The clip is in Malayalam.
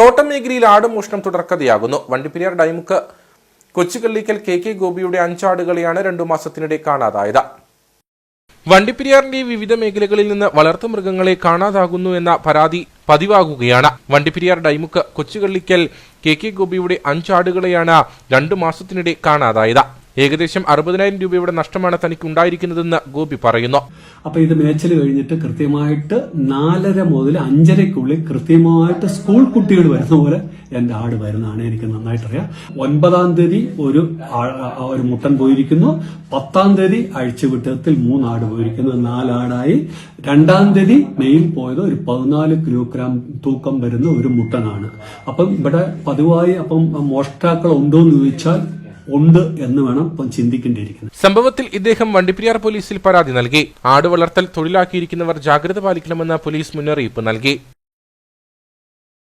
തോട്ടം മേഖലയിൽ ആടുമോഷണം തുടർക്കഥയാകുന്നു. വണ്ടിപ്പെരിയാർ ഡൈമുക്ക് കൊച്ചുകള്ളിക്കൽ കെ കെ ഗോപിയുടെ അഞ്ചാടുകളെയാണ് രണ്ടു മാസത്തിനിടെ കാണാതായത്. വണ്ടിപ്പെരിയാറിന്റെ വിവിധ മേഖലകളിൽ നിന്ന് വളർത്തുമൃഗങ്ങളെ കാണാതാകുന്നു എന്ന പരാതി പതിവാകുകയാണ്. വണ്ടിപ്പെരിയാർ ഡൈമുക്ക് കൊച്ചുകള്ളിക്കൽ കെ കെ ഗോപിയുടെ അഞ്ചാടുകളെയാണ് രണ്ടു മാസത്തിനിടെ കാണാതായത്. ഏകദേശം അറുപതിനായിരം രൂപയുടെ നഷ്ടമാണ് തനിക്ക് ഉണ്ടായിരിക്കുന്നതെന്ന് ഗോപി പറയുന്നു. അപ്പൊ ഇത് മേച്ചൽ കഴിഞ്ഞിട്ട് കൃത്യമായിട്ട് നാലര മുതൽ അഞ്ചരയ്ക്കുള്ളിൽ കൃത്യമായിട്ട് സ്കൂൾ കുട്ടികൾ വരുന്ന പോലെ എന്റെ ആട് വരുന്നതാണ് എനിക്ക് നന്നായിട്ടറിയാം. ഒൻപതാം തീയതി ഒരു ഒരു മുട്ടൻ പോയിരിക്കുന്നു. പത്താം തീയതി അഴിച്ചുവിട്ടത്തിൽ മൂന്നാട് പോയിരിക്കുന്നു. നാലാടായി. രണ്ടാം തീയതി മെയിൻ പോയത് ഒരു പതിനാല് കിലോഗ്രാം തൂക്കം വരുന്ന ഒരു മുട്ടനാണ്. അപ്പം ഇവിടെ പതിവായി അപ്പം മോഷ്ടാക്കൾ ഉണ്ടോ എന്ന് ചോദിച്ചാൽ ഉണ്ട് എന്ന് വേണം ഇപ്പം ചിന്തിക്കേണ്ടിയിരിക്കുന്നത്. സംഭവത്തിൽ ഇദ്ദേഹം വണ്ടിപ്പെരിയാർ പോലീസിൽ പരാതി നൽകി. ആട് വളർത്തൽ തൊഴിലാക്കിയിരിക്കുന്നവർ ജാഗ്രത പാലിക്കണമെന്ന് പോലീസ് മുന്നറിയിപ്പ് നൽകി.